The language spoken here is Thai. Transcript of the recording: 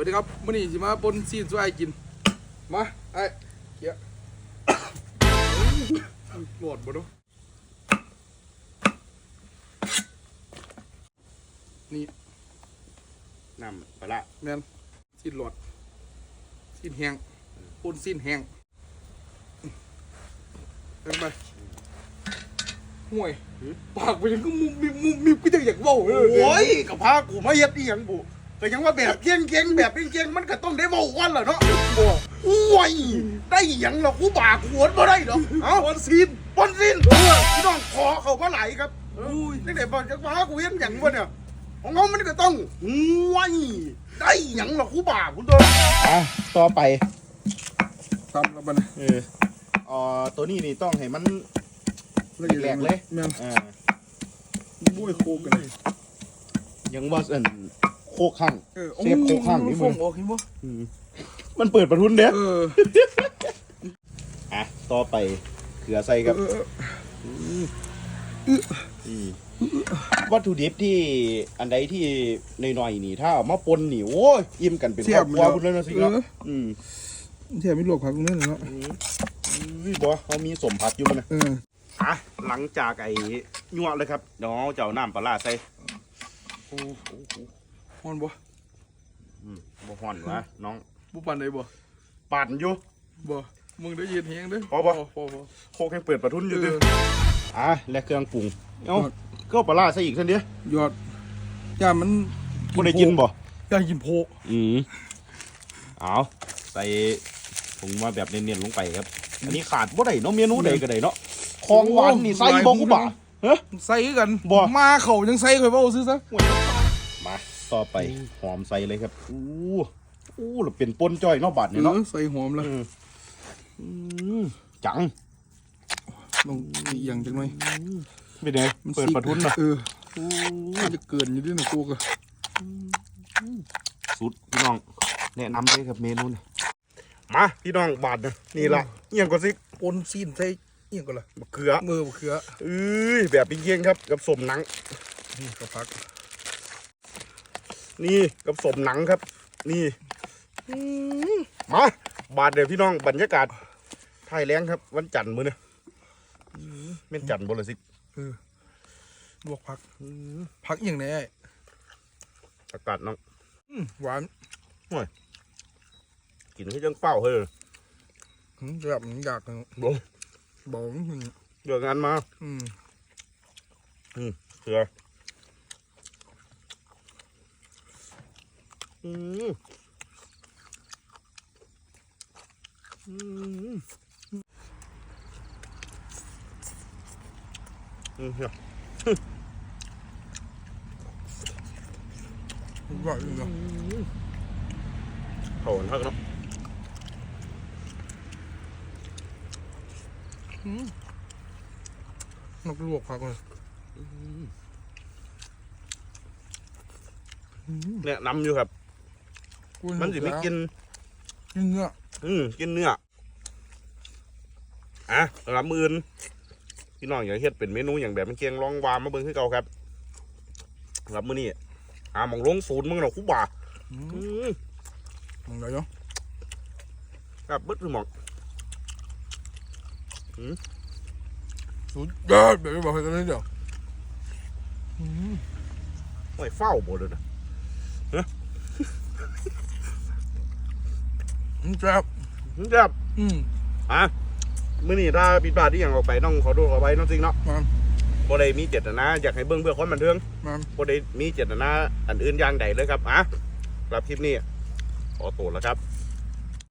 วัสดีครับมื้อนี้สิมาปนซีนสู้ไอ้กิน มาไอ้เกียร์โหลดบ่ดูนี่น้ำปลาร้าแม่นซีนโหลดซีนแห้งปนซีนแห้งเอิ้นไปห่วยปากไปยังก็มุมมิบมุมมิบก็จะอยากเว้าเลยโอ้ยกับพากูมาเฮ็ดอีหยังบุ ก็ยังว่าแบบเก่งเก่งๆแบบเก่งๆมันก็ต้องได้เว้ากันล่ะเนาะบ่โอ้ยได้อีหยังหรอกกูบากูหวนบ่ได้ดอกเอ้าปนซีนปนสิ้นเออพี่น้องขอเขามาไหลายครับอุ้ยนี่ไหนบอกจะพากูเฮ็ดหยังวะเนี่ยของเขามันก็ต้องโอ้ยได้อีหยังหรอกกูบากูตัวอะต่อไปตามแล้วบัดนะเอออ่อตัวนี้นี่ต้องให้มันละเอียดแหลกเลย แม่นอ่าบุ้ยโคกันเลยยังว่าอัน โคกข้างเออเสียบโคข้างนี่มึงฟออกเห็นบ่มันเปิดประทุนเด้อเอออะต่อไปเขือใส่ครับเออเอออืมวัตถุดิบที่อันใดที่หน่อยๆนี่ถ้าเอามาปนนี่โอ้ยอิ่มกันเป็นครอบครัวคุณเลยนะสิครับเอออืมเทียบไม่ลวกผักตรงนี้เลยเนาะวิบอเขามีสมผักอยู่มันนะเอออะหลังจากไอ้ยั่วเลยครับเดี๋ยวเจ้าน้ำปลาร้าใส่โอ้โห ฮอนบ่อืมบ่ฮ้อนวะน้องบ่ปานใดบ่ปั่นอยู่ บ่มึงได้ยินเฮงเด้อพอบ่ พอพอโคกให้เปิดประทุนอยู่เอเด้อออะและเครื่องปรุงเอ้าครับก็ปลาร้าใส่อีกทันเดียยอดย่ามันบ่ได้กินบ่ ย่ากินโพอืมเอาใส่ผงมาแบบเนียนๆลงไปครับ อันนี้ขาดบ่ได้เนาะเมนูใดก็ได้เนาะของหวานนี่ใส่บ่กูบ่าเฮ้ย ใส่คือกันบ่ มาเขายังใส่ข่อยบ่เอาซื้อซะ มา ต่อไปหอมใส่เลยครับอู้อู้แล้วเป็นป่นจ้อยเนาะบาดนี่เนาะเออใส่หอมแล้วอืมจังต้องอีกอย่างจังหน่อยเป็นไงเปิดประทุนเนาะเนาะเออมันจะเกินอยู่ด้วยนะกูก็สุดพี่น้อง แนะนำเลยครับเมนูนี่มาพี่น้องบาดนะนี่ล่ะเอียงก็สิปนซีนใส่อีหยังก็ล่ะมะเขือมือบ่เขือเอ้ยแบบเป็นเกียงครับ กับสมหนังนี่ก็พัก นี่กับสมหนังครับ นี่อืมมาบาดเดี๋ยวพี่น้องบรรยากาศไทยแรงครับ วันจันทร์มื้อเนี่ยเม่นจันทร์บ่ละสิลวกผักผักอีหยังแหน่อากาศน้องอืมหวานกินให้จังเป้าเฮ้ยอืมแบบมันอยากบ่บอกอืมเดี๋ยวงานมา อืมเสือ อืมอืมอืมเนี่ยอร่อยอยู่เนาะเผากันทักเนาะนักลวกผักเลยเนี่ยนำอยู่ครับ มันสิไม่กินกินเนื้ออืมกินเนื้ออะสำหรับมืออื่นพี่น้องอยากเฮ็ดเป็นเมนูอย่างแบบมันเกียงลองวามมาเบิ่งคือเก่าครับสำหรับมื้อนี้อ่าหมองลงศูนย์มึงเนาะคุบ่าอืมอืมมึงได้เนาะครับเบิดคือหมองสุดยอดแบบไม่บอกใครกันเลยเดี๋ยวอืมไม่เฝ้าบ่เลยนะอืม แซ่บครับ อืม อะมื้อนี้ถ้าผิดพลาดที่อย่างออกไปต้องขอโทษขออภัยน้องจริงเนาะมาบ่ได้มีเจตนาอยากให้เบิ่งเพื่อความบันเทิงมาบ่ได้มีเจตนาอันอื่นอย่างใดเลยครับอะสำหรับคลิปนี้ขอตัวแล้วครับ